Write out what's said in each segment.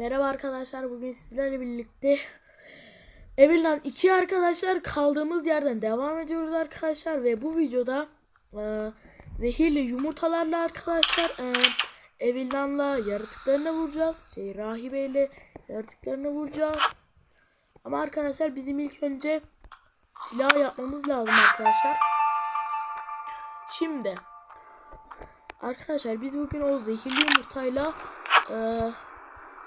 Merhaba arkadaşlar bugün sizlerle birlikte Evirlan 2 arkadaşlar kaldığımız yerden devam ediyoruz arkadaşlar ve bu videoda e, zehirli yumurtalarla arkadaşlar e, Evirlan'la yaratıklarına vuracağız şey rahibeyle yaratıklarına vuracağız. Ama arkadaşlar bizim ilk önce silah yapmamız lazım arkadaşlar. Şimdi arkadaşlar biz bugün o zehirli yumurtayla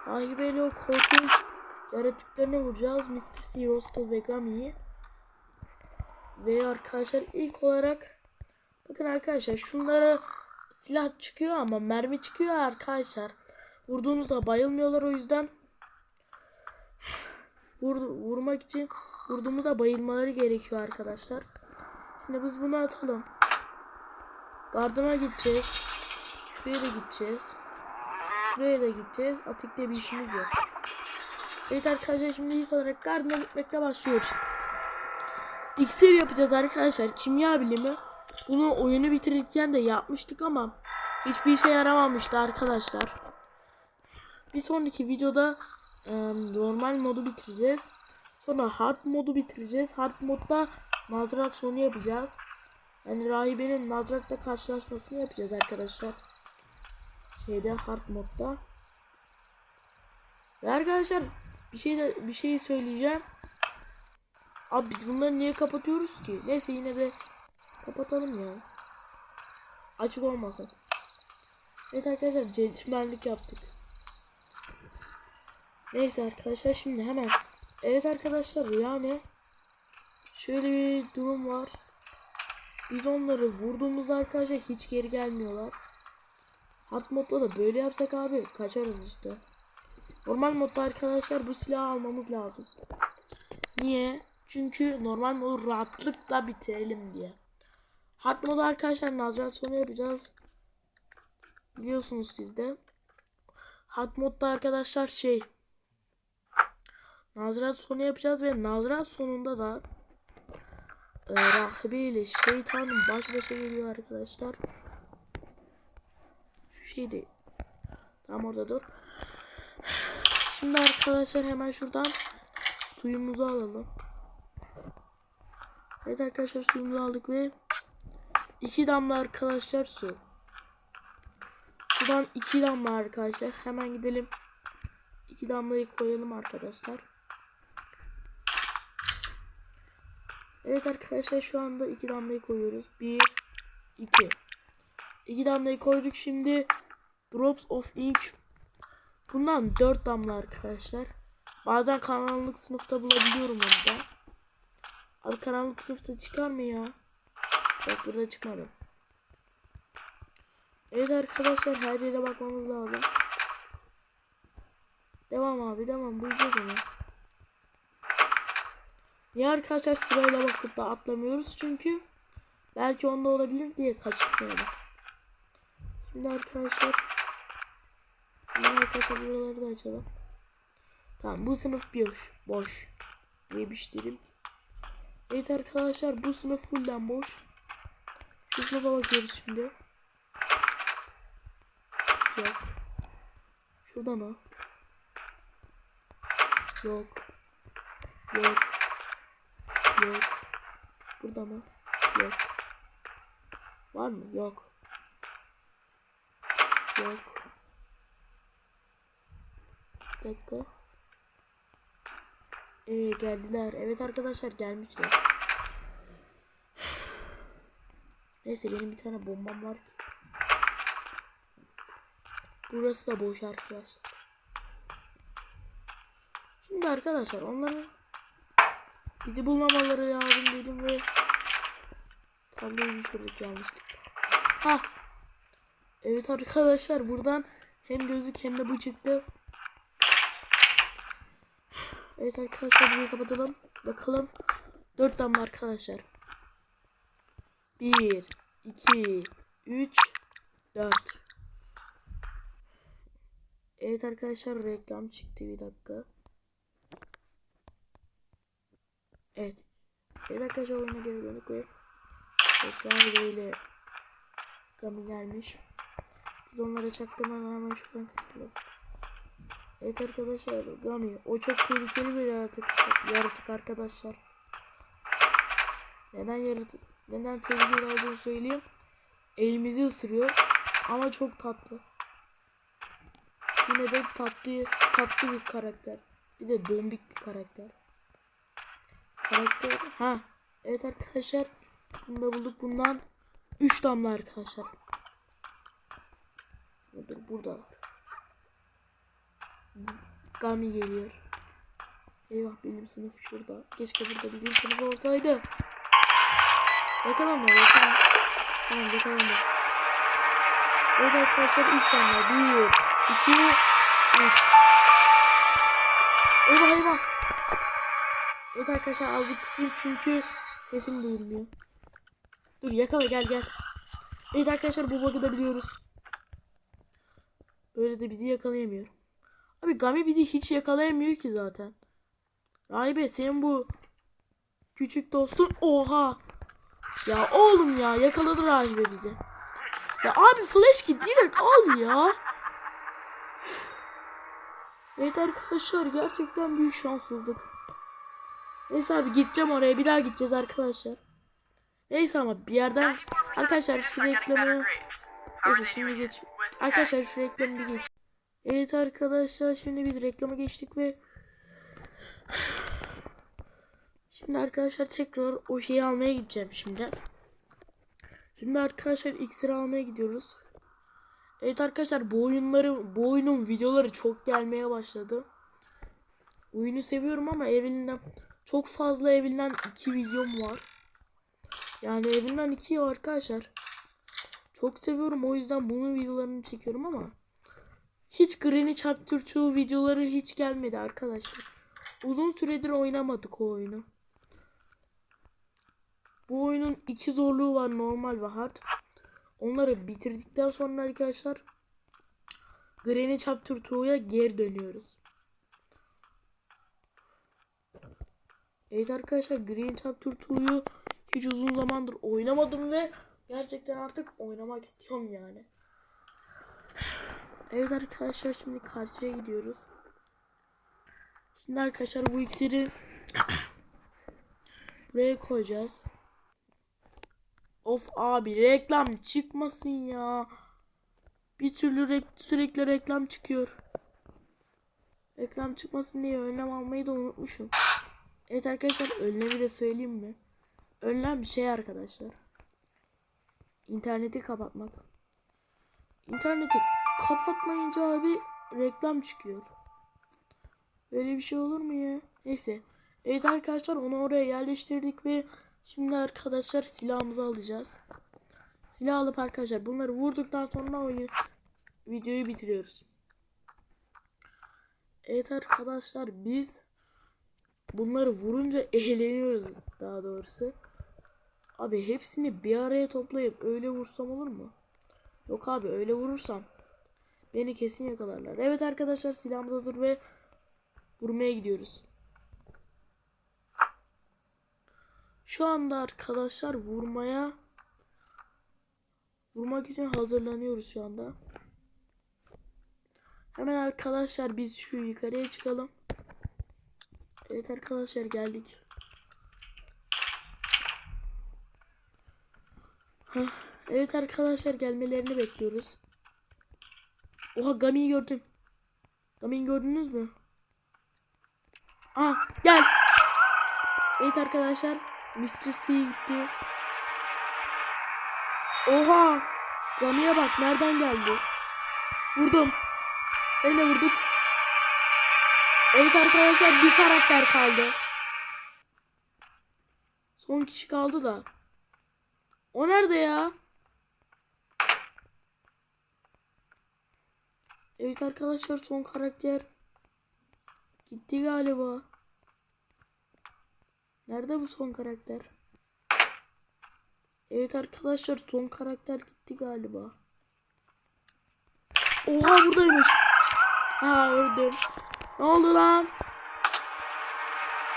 Rahibeyle o korkunç yaratıklarına vuracağız. Mr. Siros'ta ve Gami'yi. Ve arkadaşlar ilk olarak bakın arkadaşlar şunlara silah çıkıyor ama mermi çıkıyor arkadaşlar. Vurduğunuzda bayılmıyorlar o yüzden vur, vurmak için vurduğumuzda bayılmaları gerekiyor arkadaşlar. Şimdi biz bunu atalım. Gardıma gideceğiz. Şuraya da gideceğiz. Buraya da gideceğiz. Atik'te bir işimiz yok. Evet arkadaşlar şimdi ilk olarak Gardner'a gitmekle başlıyoruz. İksir yapacağız arkadaşlar. Kimya bilimi. Bunu oyunu bitirirken de yapmıştık ama hiçbir işe yaramamıştı arkadaşlar. Bir sonraki videoda normal modu bitireceğiz. Sonra hard modu bitireceğiz. Hard modda Nazrat sonu yapacağız. Yani rahibenin Nazrat'la karşılaşmasını yapacağız arkadaşlar şeyde hard modda. Ve arkadaşlar bir şey de bir şey söyleyeceğim. Abi biz bunları niye kapatıyoruz ki? Neyse yine de kapatalım ya. Açık olmasın. Evet arkadaşlar centilmenlik yaptık. Neyse arkadaşlar şimdi hemen. Evet arkadaşlar yani şöyle bir durum var. Biz onları vurduğumuzda arkadaşlar hiç geri gelmiyorlar. Hard modda da böyle yapsak abi kaçarız işte. Normal modda arkadaşlar bu silahı almamız lazım. Niye? Çünkü normal modu rahatlıkla bitirelim diye. Hard modu arkadaşlar Nazrat sonu yapacağız. Biliyorsunuz siz de. Hard modda arkadaşlar şey Nazrat sonu yapacağız ve Nazrat sonunda da e, rahibe ile şeytan baş başa geliyor arkadaşlar şey değil. Tam orada dur. Şimdi arkadaşlar hemen şuradan suyumuzu alalım. Evet arkadaşlar suyumuzu aldık ve iki damla arkadaşlar su. Şuradan iki damla arkadaşlar. Hemen gidelim. İki damlayı koyalım arkadaşlar. Evet arkadaşlar şu anda iki damlayı koyuyoruz. Bir, iki. İki damlayı koyduk şimdi. Drops of ink. Bundan dört damla arkadaşlar. Bazen karanlık sınıfta bulabiliyorum onu da. Abi karanlık sınıfta çıkar mı ya? Bak burada çıkmadı. Evet arkadaşlar her yere bakmamız lazım. Devam abi devam bulacağız onu. Niye arkadaşlar sırayla bakıp da atlamıyoruz çünkü belki onda olabilir diye kaçırmayalım. Şimdi arkadaşlar Şimdi arkadaşlar buraları da açalım. Tamam bu sınıf boş. Boş. Diyemiştirim. Evet arkadaşlar bu sınıf fullden boş. Şu sınıfa bakıyoruz şimdi. Yok. Şurada mı? Yok. Yok. Yok. Burada mı? Yok. Var mı? Yok. Yok. Dakika. Ee, geldiler. Evet arkadaşlar gelmişler. Neyse benim bir tane bombam var. Burası da boş arkadaşlar. Şimdi arkadaşlar onları bizi bulmamaları lazım dedim ve tabloyu düşürdük yanlışlıkla. Ha Evet arkadaşlar buradan hem gözlük hem de bu çıktı. Evet arkadaşlar burayı kapatalım. Bakalım. Dört damla arkadaşlar. Bir, iki, üç, dört. Evet arkadaşlar reklam çıktı bir dakika. Evet. Evet arkadaşlar oyuna geri dönük ve tekrar böyle Gami gelmiş. Biz onlara çaktırmadan hemen şuradan kaçalım. Evet arkadaşlar Gami o çok tehlikeli bir yaratık, yaratık arkadaşlar. Neden yaratık neden tehlikeli olduğunu söyleyeyim. Elimizi ısırıyor ama çok tatlı. Yine de tatlı tatlı bir karakter. Bir de dombik bir karakter. Karakter ha evet arkadaşlar bunu da bulduk bundan 3 damla arkadaşlar. Dur burada. Gami geliyor. Eyvah bilim sınıfı şurada. Keşke burada bilim sınıfı olsaydı. Yakalanma yakalan. Tamam yakalandı. Evet arkadaşlar 3 tane. 1, 2, 3. Eyvah eyvah. Evet arkadaşlar azıcık kısayım çünkü sesim duyulmuyor. Dur yakala gel gel. Evet arkadaşlar bu bug'ı da biliyoruz. Öyle de bizi yakalayamıyor. Abi Gami bizi hiç yakalayamıyor ki zaten. Rahibe senin bu küçük dostun oha. Ya oğlum ya yakaladı rahibe bizi. Ya abi flash kit direkt al ya. Evet arkadaşlar gerçekten büyük şanssızlık. Neyse abi gideceğim oraya bir daha gideceğiz arkadaşlar. Neyse ama bir yerden arkadaşlar şu reklamı Neyse şimdi geç. Arkadaşlar şu reklamı bir geç. Evet arkadaşlar şimdi biz reklama geçtik ve Şimdi arkadaşlar tekrar o şeyi almaya gideceğim şimdi. Şimdi arkadaşlar iksir almaya gidiyoruz. Evet arkadaşlar bu oyunları bu oyunun videoları çok gelmeye başladı. Oyunu seviyorum ama evinden çok fazla evinden iki videom var. Yani evinden iki arkadaşlar. Çok seviyorum o yüzden bunun videolarını çekiyorum ama hiç Granny Chapter 2 videoları hiç gelmedi arkadaşlar. Uzun süredir oynamadık o oyunu. Bu oyunun iki zorluğu var normal ve hard. Onları bitirdikten sonra arkadaşlar Granny Chapter 2'ya geri dönüyoruz. Evet arkadaşlar Green Chapter 2'yu hiç uzun zamandır oynamadım ve gerçekten artık oynamak istiyorum yani. Evet arkadaşlar şimdi karşıya gidiyoruz. Şimdi arkadaşlar bu iksiri buraya koyacağız. Of abi reklam çıkmasın ya. Bir türlü rek sürekli reklam çıkıyor. Reklam çıkmasın diye önlem almayı da unutmuşum. Evet arkadaşlar önlemi de söyleyeyim mi? Önlem şey arkadaşlar. İnterneti kapatmak. İnterneti kapatmayınca abi reklam çıkıyor. Böyle bir şey olur mu ya? Neyse. Evet arkadaşlar onu oraya yerleştirdik ve şimdi arkadaşlar silahımızı alacağız. Silah alıp arkadaşlar bunları vurduktan sonra oyun videoyu bitiriyoruz. Evet arkadaşlar biz bunları vurunca eğleniyoruz daha doğrusu. Abi hepsini bir araya toplayıp öyle vursam olur mu? Yok abi öyle vurursam beni kesin yakalarlar. Evet arkadaşlar silahımız hazır ve vurmaya gidiyoruz. Şu anda arkadaşlar vurmaya vurmak için hazırlanıyoruz şu anda. Hemen arkadaşlar biz şu yukarıya çıkalım. Evet arkadaşlar geldik. Evet arkadaşlar gelmelerini bekliyoruz. Oha Gami'yi gördüm. Gami'yi gördünüz mü? Ah gel. Evet arkadaşlar Mr. C gitti. Oha. Gami'ye bak nereden geldi. Vurdum. De vurduk. Evet arkadaşlar bir karakter kaldı. Son kişi kaldı da. O nerede ya? Evet arkadaşlar son karakter gitti galiba. Nerede bu son karakter? Evet arkadaşlar son karakter gitti galiba. Oha buradaymış. Ha öldüm. Ne oldu lan?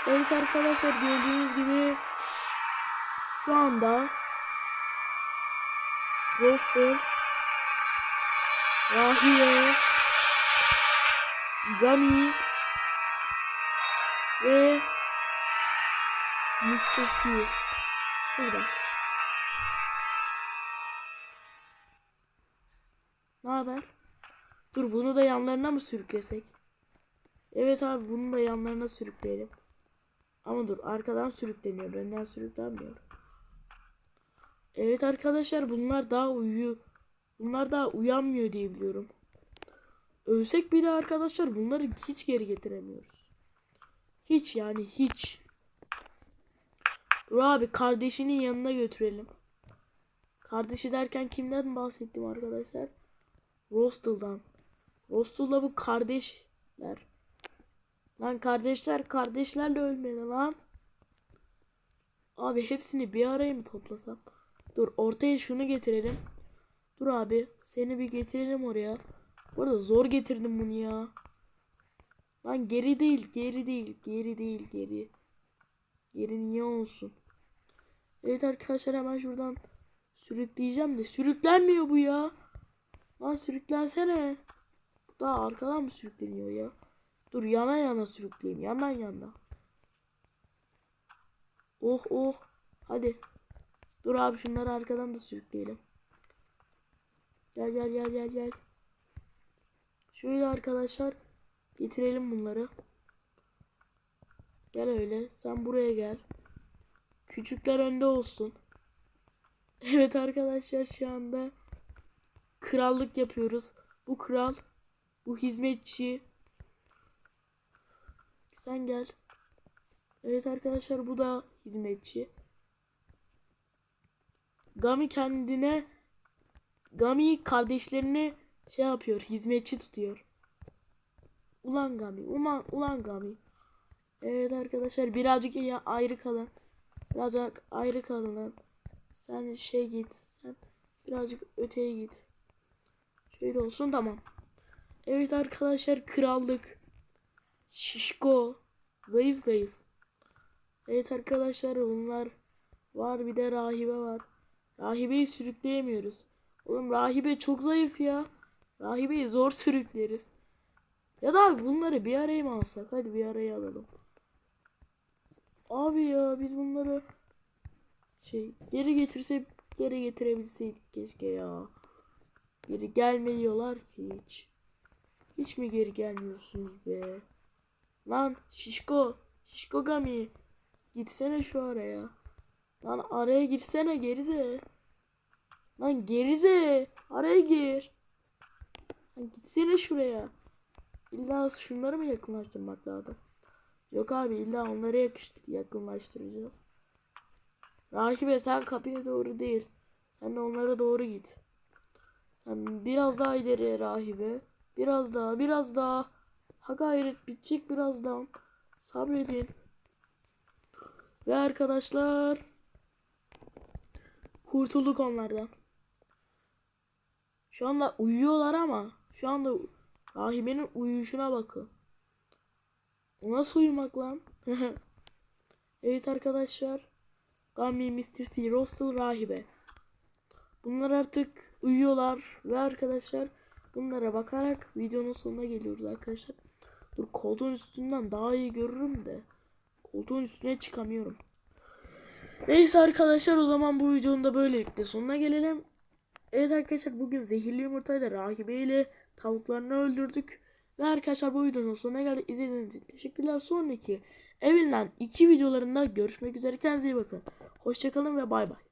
Evet arkadaşlar gördüğünüz gibi şu anda Roster Rahiye Gummy ve Mr. C. Şurada. Ne haber? Dur bunu da yanlarına mı sürüklesek? Evet abi bunu da yanlarına sürükleyelim. Ama dur arkadan sürükleniyor. Önden sürüklenmiyor. Evet arkadaşlar bunlar daha uyuyor. Bunlar daha uyanmıyor diye biliyorum. Ölsek bile arkadaşlar bunları hiç geri getiremiyoruz. Hiç yani hiç. Dur abi kardeşinin yanına götürelim. Kardeşi derken kimden bahsettim arkadaşlar? Rostel'dan. Rostel'la bu kardeşler. Lan kardeşler kardeşlerle ölmedi lan. Abi hepsini bir araya mı toplasam? Dur ortaya şunu getirelim. Dur abi seni bir getirelim oraya. Bu arada zor getirdim bunu ya. Lan geri değil geri değil geri değil geri. Geri niye olsun? Evet arkadaşlar hemen şuradan sürükleyeceğim de sürüklenmiyor bu ya. Lan sürüklensene. Daha arkadan mı sürükleniyor ya? Dur yana yana sürükleyeyim. Yandan yandan. Oh oh. Hadi. Dur abi şunları arkadan da sürükleyelim. Gel gel gel gel gel. Şöyle arkadaşlar getirelim bunları. Gel öyle. Sen buraya gel. Küçükler önde olsun. Evet arkadaşlar şu anda krallık yapıyoruz. Bu kral, bu hizmetçi. Sen gel. Evet arkadaşlar bu da hizmetçi. Gami kendine Gami kardeşlerini şey yapıyor, hizmetçi tutuyor. Ulan Gami, ulan, ulan Gami. Evet arkadaşlar birazcık ya ayrı kalın. Birazcık ayrı kalın. Sen şey git, sen birazcık öteye git. Şöyle olsun tamam. Evet arkadaşlar krallık. Şişko. Zayıf zayıf. Evet arkadaşlar bunlar var bir de rahibe var. Rahibeyi sürükleyemiyoruz. Oğlum rahibe çok zayıf ya. Rahibeyi zor sürükleriz. Ya da abi bunları bir araya mı alsak? Hadi bir araya alalım. Abi ya biz bunları şey geri getirsek geri getirebilseydik keşke ya. Geri gelmiyorlar ki hiç. Hiç mi geri gelmiyorsunuz be? Lan şişko. Şişko gami. Gitsene şu araya. Lan araya girsene gerize. Lan gerize. Araya gir. Lan gitsene şuraya. İlla şunları mı yakınlaştırmak lazım? Yok abi illa onları yakıştır, yakınlaştıracağız. Rakibe sen kapıya doğru değil. Sen de onlara doğru git. Sen biraz daha ileriye rahibe. Biraz daha biraz daha. Ha gayret bitecek birazdan. Sabredin. Ve arkadaşlar. Kurtulduk onlardan. Şu anda uyuyorlar ama. Şu anda rahibenin uyuyuşuna bakın. O nasıl uyumak lan? evet arkadaşlar. Gummy, Mr. C, Russell, Rahibe. Bunlar artık uyuyorlar ve arkadaşlar bunlara bakarak videonun sonuna geliyoruz arkadaşlar. Dur koltuğun üstünden daha iyi görürüm de koltuğun üstüne çıkamıyorum. Neyse arkadaşlar o zaman bu videonun da böylelikle sonuna gelelim. Evet arkadaşlar bugün zehirli yumurtayla rahibe ile tavuklarını öldürdük. Ve arkadaşlar bu videonun sonuna geldik. İzlediğiniz için teşekkürler. Sonraki evinden iki videolarında görüşmek üzere. Kendinize iyi bakın. Hoşçakalın ve bay bay.